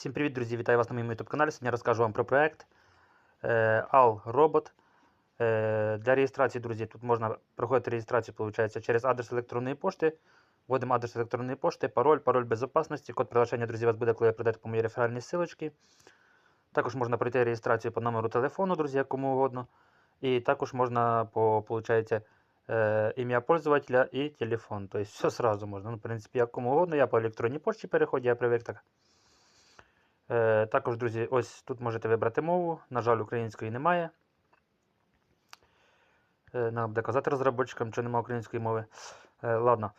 Всім привіт, друзі! Вітаю вас на моєму YouTube каналі. Сьогодні розкажу вам про проект е, Al Robot. Е, Для реєстрації, друзі, тут можна проходити реєстрацію, виходить, через адрес електронної пошти. Вводимо адрес електронної пошти, пароль, пароль безпечності, код приглашення, друзі, вас буде, коли прийдете по моїй реферальній ссылочці. Також можна пройти реєстрацію по номеру телефону, друзі, як кому угодно. І також можна виходить, е, ім'я пользователя і телефон. Тобто все сразу можна. Ну, в принципі, як угодно. Я по електронній пошті переходжу, я привик так. Е, також, друзі, ось тут можете вибрати мову. На жаль, української немає. Е, Нам буде казати розробникам, що немає української мови. Е, ладно,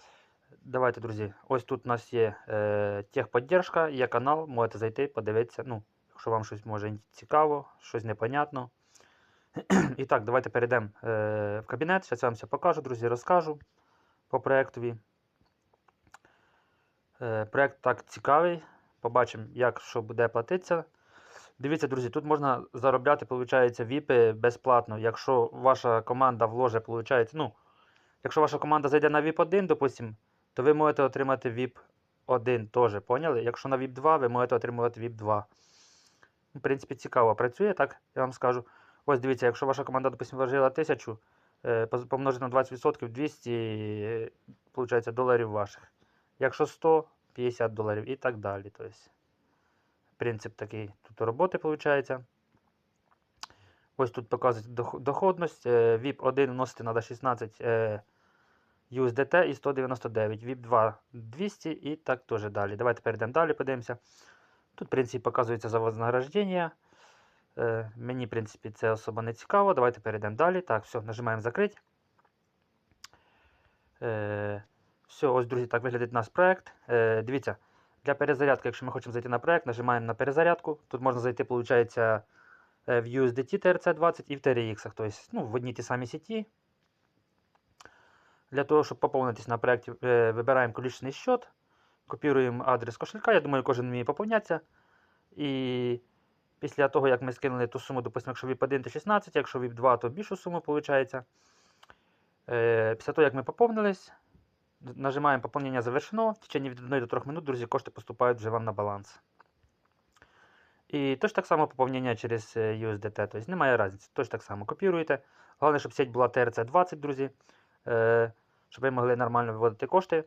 давайте, друзі. Ось тут у нас є е, техподдержка, є канал, можете зайти, подивитися. Ну, якщо вам щось може цікаво, щось непонятно. І так, давайте перейдемо е, в кабінет. Зараз вам все покажу, друзі, розкажу по проєктові. Е, проєкт так цікавий. Побачимо, як що буде платитися. Дивіться, друзі, тут можна заробляти, виходить, віпи безплатно. Якщо ваша команда виходить, ну, якщо ваша команда зайде на VIP 1, допустим, то ви можете отримати VIP 1 теж, поняли? Якщо на VIP 2, ви можете отримувати VIP 2. В принципі, цікаво працює, так я вам скажу. Ось дивіться, якщо ваша команда, допустим, вложила 1000, е, помножити на 20%, 200 е, виходить, доларів ваших. Якщо 100, 50 доларів і так далі. Тобто, принцип такий тут роботи виходить. Ось тут показують доходність. е, VIP 1 вносити треба 16 е, USDT і 199. VIP 2 200 і так теж далі. Давайте перейдемо далі, подивимося. Тут, в принципі, показується за вознаграждення. Е, Мені, в принципі, це особо не цікаво. Давайте перейдемо далі. Так, все, нажимаємо закрити. Е, все, ось, друзі, так виглядить наш проект. Е, дивіться, для перезарядки, якщо ми хочемо зайти на проект, нажимаємо на перезарядку. Тут можна зайти, виходить, в USDT TRC20 і в TRX. Тобто, ну, в одній ті самі сеті. Для того, щоб поповнитись на проєкті, е, вибираємо колічний счет, копіруємо адрес кошелька. Я думаю, кожен вміє поповнятися. І після того, як ми скинули ту суму, допустимо, якщо VIP 1, то 16, якщо VIP 2, то більшу суму виходить. Е, після того, як ми поповнились, нажимаємо поповнення завершено. В течение від 1 до 3 минут, друзі, кошти поступають вже вам на баланс. І точно так само поповнення через е, USDT, тобто немає різниці. Точно так само копіруєте. Головне, щоб сеть була TRC20, друзі, е, щоб ви могли нормально виводити кошти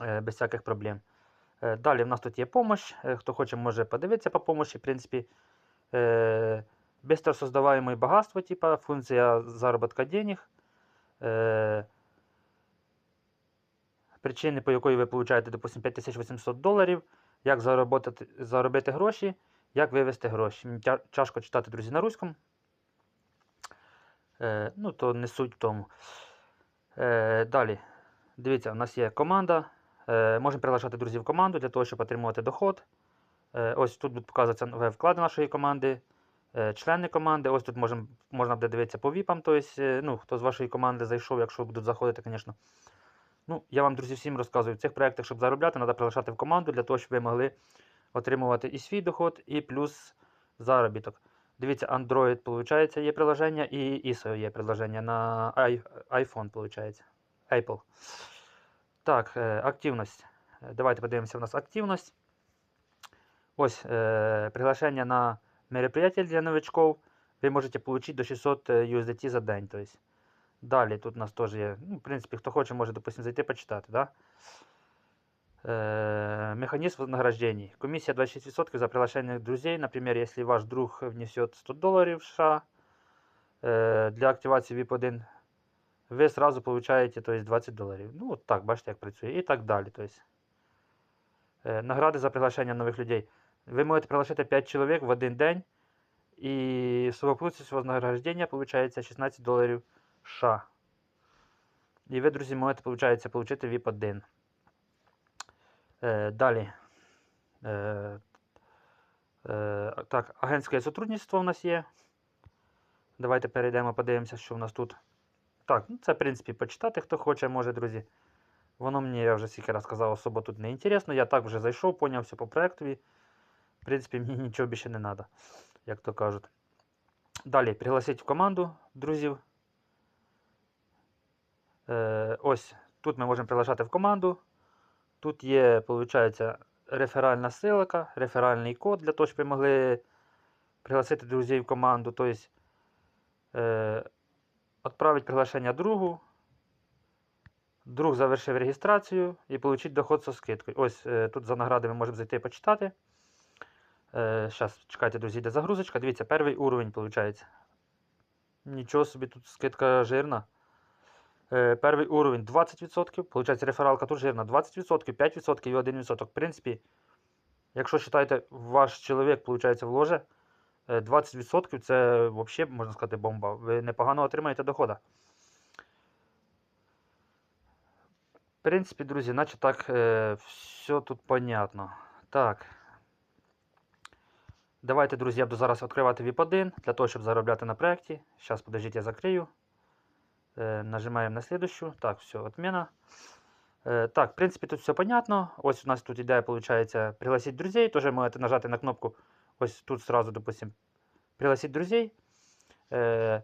е, без всяких проблем. Далі в нас тут є помощь. Хто хоче, може подивитися по помощі. В принципі, быстро создаваемое багатство, типа функція заробітка денег. Причини, по якої ви получаєте, допустим, 5800 доларів, як заробити, заробити гроші, як вивести гроші. Мені тяжко читати, друзі, на руському. Е, ну, то не суть в тому. Е, далі. Дивіться, у нас є команда. Е, можемо приглашати друзів в команду для того, щоб отримувати доход. Е, ось тут будуть показуватися нові вклади нашої команди, е, члени команди. Ось тут можем, можна буде дивитися по віпам, тобто, ну, хто з вашої команди зайшов, якщо будуть заходити, звісно. Ну, я вам, друзі, всім розказую, в цих проєктах, щоб заробляти, треба приглашати в команду для того, щоб ви могли отримувати і свій доход, і плюс заробіток. Дивіться, Android, виходить, є приложення, і ISO є приложення на iPhone, виходить. Apple. Так, е, активність. Е, Давайте подивимося, у нас активність. Ось е, приглашення на мероприятие для новичков. Ви можете отримати до 600 USDT за день. То. Далі тут у нас теж є. Ну, в принципі, хто хоче, може, допустим, зайти почитати. Да? Э, механизм вознаграждений. Комиссия 26% за приглашение друзей. Например, если ваш друг внесет 100 долларов США э, для активации VIP-1, ви сразу получаете то есть, 20 доларів. Ну, от так, бачите, як працює. І так далі. То есть. Е, Награди за приглашення нових людей. Ви можете приглашати 5 чоловік в один день, і совокупність вознаграждення получається 16 доларів США. І ви, друзі, можете, получається, получити VIP 1. Е, далі. Е, е, так, агентське сотрудничество у нас є. Давайте перейдемо, подивимося, що в нас тут. Так, ну це, в принципі, почитати, хто хоче, може, друзі. Воно мені, я вже скільки раз казав, особо тут не інтересно. Я так вже зайшов, поняв все по проектові. В принципі, мені нічого більше не треба, як то кажуть. Далі, пригласіть в команду друзів. Е, ось тут ми можемо приглашати в команду. Тут є, виходить, реферальна ссылка, реферальний код для того, щоб ви могли пригласити друзей в команду. Тобто, е, відправити приглашення другу. Друг завершив реєстрацію і отримати доход зі скидкою. Ось е, тут за награди ми можемо зайти і почитати. Зараз, чекайте, друзі, йде загрузочка. Дивіться, перший уровень виходить. Нічого собі, тут скидка жирна. Е, перший уровень 20%. Получається, рефералка тут жирна 20%, 5% і 1%. В принципі, якщо вважаєте, ваш чоловік, виходить, вложе, е, 20% це взагалі, можна сказати, бомба. Ви непогано отримаєте дохода. В принципі, друзі, наче так е, все тут понятно. Так. Давайте, друзі, я буду зараз відкривати VIP1 для того, щоб заробляти на проєкті. Зараз, подождіть, я закрию. Е, нажимаємо на следующую. Так, все, отмена. Е, так, в принципі, тут все понятно. Ось у нас тут ідея, получается, пригласить друзей. Тоже можете нажати на кнопку. Ось тут сразу, допустим, пригласить друзей. Е,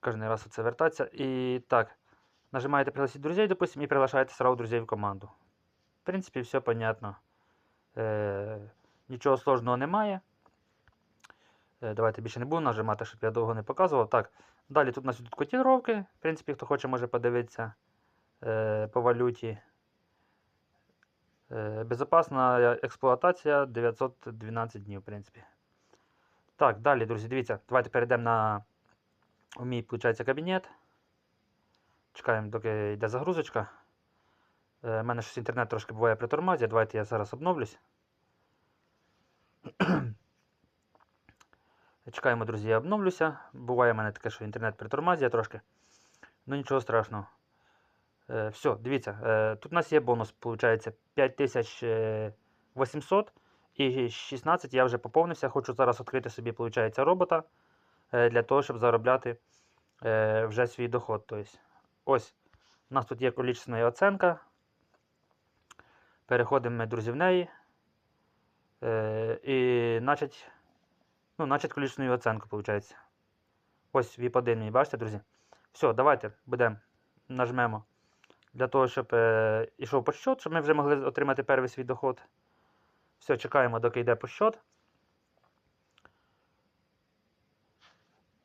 кожен раз це вертатися. І так, нажимаєте пригласить друзей, допустим, і приглашаєте сразу друзей в команду. В принципі, все понятно. Е, нічого сложного немає. Давайте більше не буду нажимати, щоб я довго не показував. Так, далі тут у нас йдуть котировки. В принципі, хто хоче, може подивитися е, по валюті. Е, безопасна експлуатація 912 днів, в принципі. Так, далі, друзі, дивіться, давайте перейдемо на у мій, виходить, кабінет. Чекаємо, доки йде загрузочка. У е, мене щось інтернет трошки буває при тормозі. Давайте я зараз обновлюсь. Чекаємо, друзі, я обновлюся. Буває в мене таке, що інтернет притормазує трошки. Ну нічого страшного. Е, все, дивіться, е, тут у нас є бонус, виходить, 5800 і 16 я вже поповнився. Хочу зараз відкрити собі, виходить, робота е, для того, щоб заробляти е, вже свій доход. Тобто, ось у нас тут є количественна оценка. Переходимо ми, друзі, в неї. Е, і значить, ну, значить количественну оценку, виходить. Ось VIP 1 мій, бачите, друзі? Все, давайте будемо нажмемо для того, щоб е, йшов подсчет, щоб ми вже могли отримати перший свій доход. Все, чекаємо, доки йде подсчет.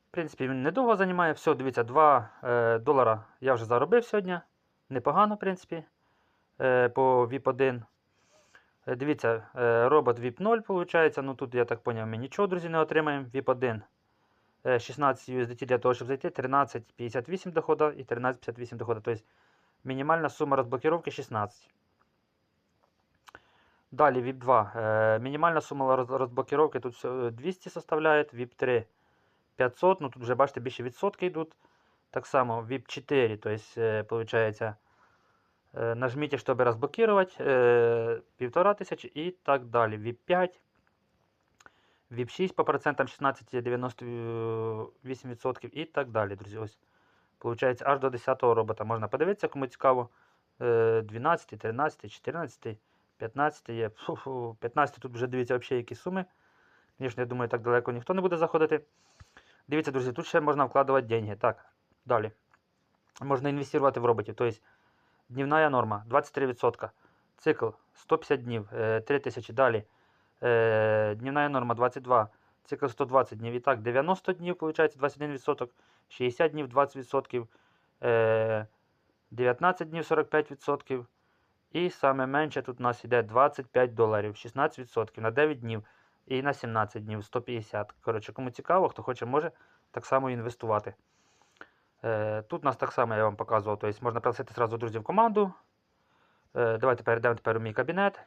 В принципі, він недовго займає. Все, дивіться, 2 е, долара я вже заробив сьогодні. Непогано, в принципі, е, по VIP 1. Е, Дивіться, е, робот VIP 0, виходить. Ну тут, я так зрозумів, ми нічого, друзі, не отримаємо. VIP 1 е, 16 USDT для того, щоб зайти, 13,58 доходу і 13,58 доходу. Тобто мінімальна сума розблокировки 16. Далі VIP 2. Е, Мінімальна сума роз- розблокировки тут 200 составляє, VIP 3 500. Ну тут вже бачите, більше відсотки йдуть. Так само VIP 4, то есть, э, получается, э, нажмите, чтобы разблокировать, э, 1500 и так далее. VIP 5, VIP 6 по процентам 16,98% і так далі, друзі. Ось. Получається, аж до 10 робота. Можна подивитися, кому цікаво. Е, 12, 13, 14, 15 є. Фу-фу, 15 тут вже дивіться взагалі які суми. Звісно, я думаю, так далеко ніхто не буде заходити. Дивіться, друзі, тут ще можна вкладувати деньги. Так, далі. Можна інвестувати в роботів. Тобто, днівна норма 23%. Цикл 150 днів, е, 3000. Далі. Е, Днівна норма 22. Цикл 120 днів. І так, 90 днів, виходить, 21%. 60 днів 20%. Е, 19 днів 45%. І саме менше тут у нас йде 25 доларів, 16% на 9 днів. І на 17 днів 150. Коротше, кому цікаво, хто хоче, може так само інвестувати. Е, тут у нас так само я вам показував. Тобто можна пригласити зразу друзів в команду. Е, давайте перейдемо тепер у мій кабінет.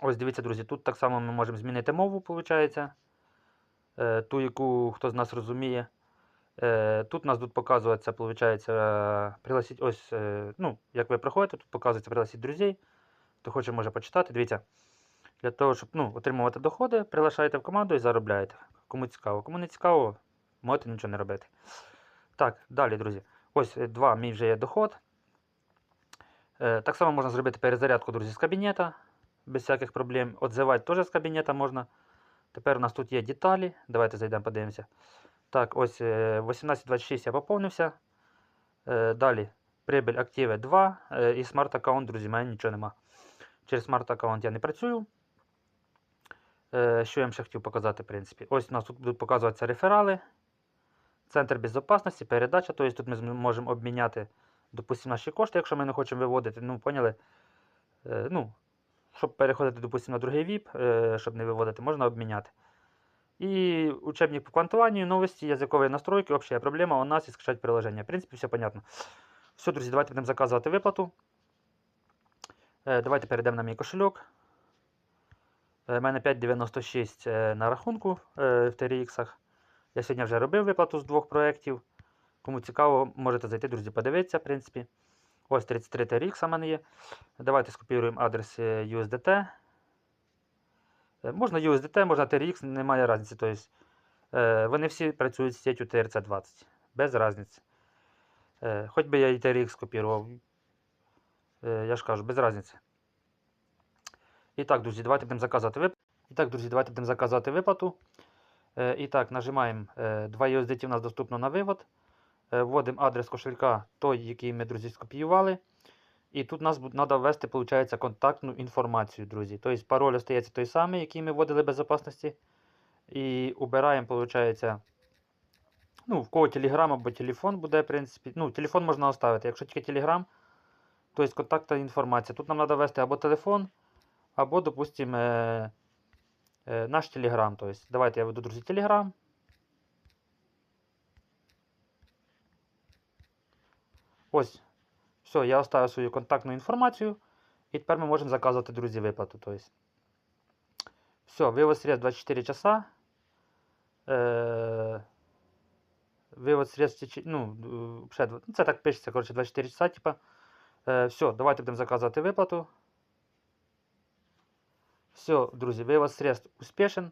Ось дивіться, друзі, тут так само ми можемо змінити мову, виходить. Е, ту, яку хто з нас розуміє. Тут у нас тут показується, пригласіть, ось, ну, як ви приходите, тут показується пригласіть друзей. Хто хоче, може почитати. Дивіться. Для того, щоб ну, отримувати доходи, приглашаєте в команду і заробляєте. Кому цікаво. Кому не цікаво, можете нічого не робити. Так, далі, друзі. Ось е, два мій вже є доход. Е, так само можна зробити перезарядку, друзі, з кабінета. Без всяких проблем. Отзивати теж з кабінета можна. Тепер у нас тут є деталі. Давайте зайдемо, подивимося. Так, ось е, 1826 я поповнився. Е, Далі прибиль активи 2 е, і смарт аккаунт, друзі, в мене нічого нема. через смарт-аккаунт я не працюю. Е, Що я вам ще хотів показати, в принципі. Ось у нас тут будуть показуватися реферали, центр безпечності, передача. Тобто тут ми можемо обміняти, допустимо, наші кошти, якщо ми не хочемо виводити. Ну, поняли? Е, Ну, щоб переходити, допустимо, на другий VIP, е, щоб не виводити, можна обміняти. І учебник по квантуванню, новості, язикові настройки, общая проблема у нас і скачать приложення. В принципі, все понятно. Все, друзі, давайте будемо заказувати виплату. Е, Давайте перейдемо на мій кошельок. У мене 5,96 е, на рахунку е, в TRX. Я сьогодні вже робив виплату з двох проєктів. Кому цікаво, можете зайти, друзі, подивитися, в принципі. Ось 33 TRX у мене є. Давайте скопіюємо адрес USDT. Е, Можна USDT, можна TRX, немає різниці. Тобто, вони всі працюють з сетю TRC20. Без різниці. Е, Хоч би я і TRX копірував. Е, Я ж кажу, без різниці. І так, друзі, давайте будемо заказувати виплату. І так, друзі, давайте будемо заказувати виплату. Е, І так, нажимаємо е, 2 USDT у нас доступно на вивод. Е, Вводимо адрес кошелька, той, який ми, друзі, скопіювали. І тут нас треба ввести, виходить, контактну інформацію, друзі. Тобто пароль остається той самий, який ми вводили безпечності. І убираємо, виходить, ну, в кого телеграм або телефон буде, в принципі. Ну, телефон можна оставити. Якщо тільки телеграм, то є контактна інформація. Тут нам треба ввести або телефон, або, допустимо, е, е, наш телеграм. Тобто, давайте я веду, друзі, телеграм. Ось. Все, я оставив свою контактну інформацію. І тепер ми можемо заказувати, друзі, виплату. Тобто. Все, вивод средств 24 часа. Е, вивод средств, ну, е, ну, це так пишеться, коротше, 24 часа, типа. Е, все, давайте будемо заказувати виплату. Все, друзі, вивод средств успішен.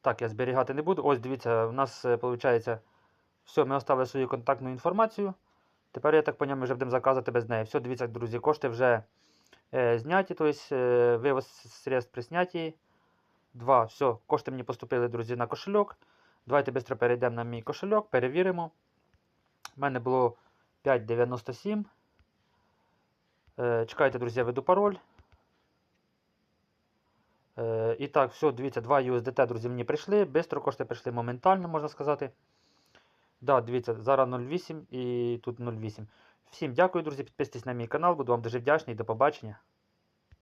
Так, я зберігати не буду. Ось дивіться, у нас виходить, все, ми оставили свою контактну інформацію. Тепер, я так поняв, ми вже будемо заказувати без неї. Все, дивіться, друзі, кошти вже е, зняті, тобто е, вивоз средств при знятті. Два, все, кошти мені поступили, друзі, на кошельок. Давайте швидко перейдемо на мій кошельок, перевіримо. У мене було 5,97. Е, чекайте, друзі, я веду пароль. Е, і так, все, дивіться, 2 USDT, друзі, мені прийшли. Бистро кошти прийшли моментально, можна сказати. Да, дивіться, зараз 0,8 і тут 0,8. Всім дякую, друзі. Підписуйтесь на мій канал, буду вам дуже вдячний. До побачення.